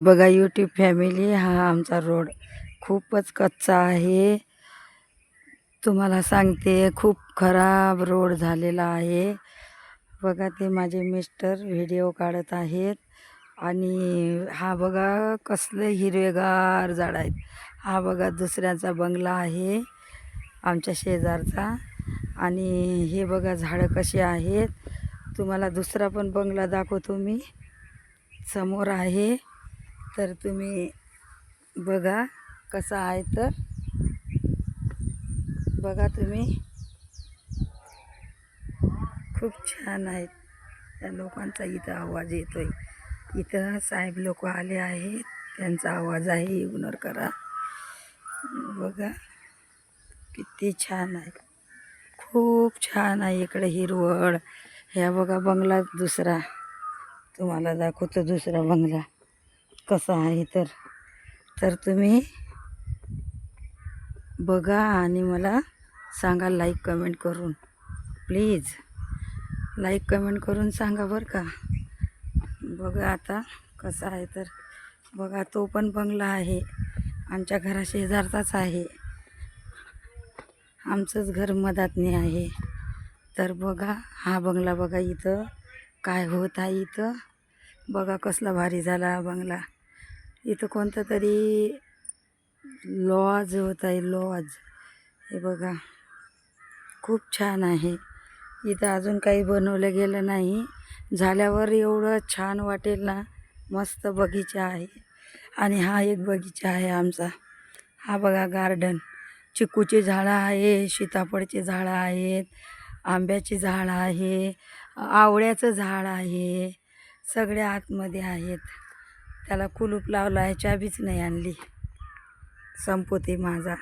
बघा YouTube family हा आमचा रोड खूपच कच्चा आहे. तुम्हाला सांगते खूप खराब रोड झालेला आहे. बघा ते माझे मिस्टर व्हिडिओ काढत आहेत. आणि हा बघा कसले हिरवेगार झाड आहेत. हा बघा दुसऱ्याचा बंगला आहे आमच्या शेजारचा. आणि हे बघा झाडं कशी आहेत. तुम्हाला दुसरा पण बंगला दाखवतो मी. समोर आहे. तर तुम्ही बघा कसा आहे तर. बघा तुम्ही. खूप छान आहेत. त्या लोकांचा इथं आवाज येतो आहे इथं साहेब लोक आले आहेत. त्यांचा आवाज आहे इग्नोर करा. बघा. किती छान आहे. खूप छान आहे इकडे हिरवळ. ह्या बघा बंगला दुसरा. तुम्हाला दाखवतो दुसरा बंगला. कसा आहे तर? तर तुम्ही बघा आणि मला सांगा लाईक कमेंट करून. प्लीज लाईक कमेंट करून सांगा बरं का. बघा आता कसा आहे तर. बघा तो पण बंगला आहे. आमच्या घरा शेजारचाच आहे. आमचंच घर मधातनी आहे. तर बघा हा बंगला बघा इथं. काय होत आहे इथं? बघा कसला भारी झाला हा बंगला. इथं कोणतं तरी लॉज होत आहे लॉज. हे बघा खूप छान आहे. इथं अजून काही बनवलं गेलं नाही. झाल्यावर एवढं छान वाटेल ना मस्त बगीचा आहे. आणि हा एक बगीचा आहे आमचा. हा बघा गार्डन चिकूची झाडं आहे सीताफळची झाडं आहेत आंब्याची झाडं आहे आवळ्याचं झाड आहे सगळ्या आतमध्ये आहेत. त्याला कुलूप लावला आहे चाबीच नाही आणली. संपवते माझा.